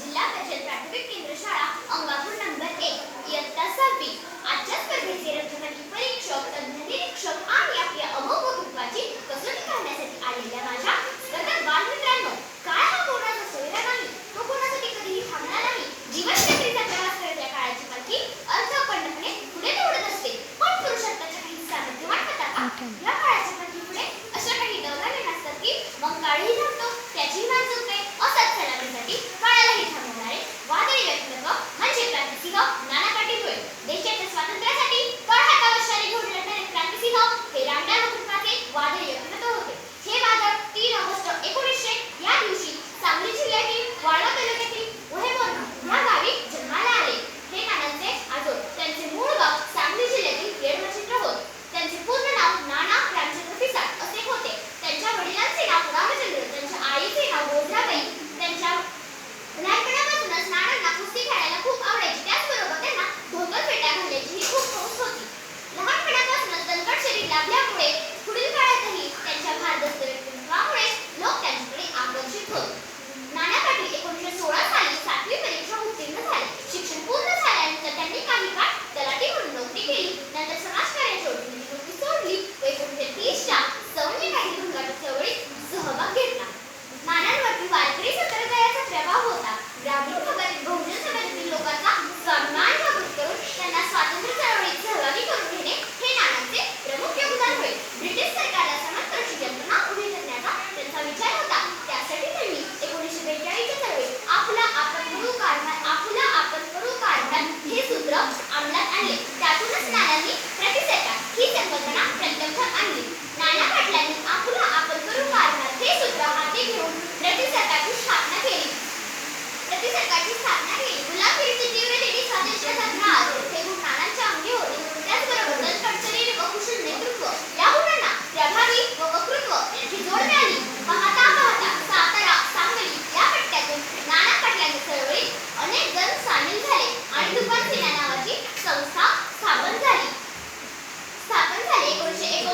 जिला परिषद प्राथमिक केंद्र शाळा अंगापूर नंबर एक इयत्ता सहावी.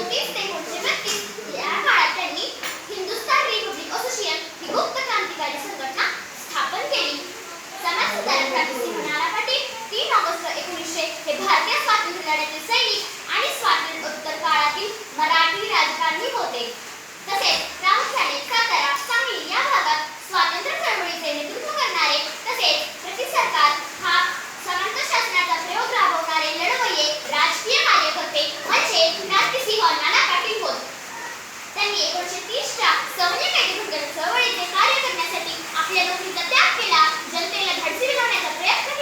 気してこう自分っ एकोणीशे तीसच्या सवने कायदेभंगाच्या कार्य करण्यासाठी आपल्या नोकरीचा त्याग केला. जनतेला धडसी लावण्याचा प्रयत्न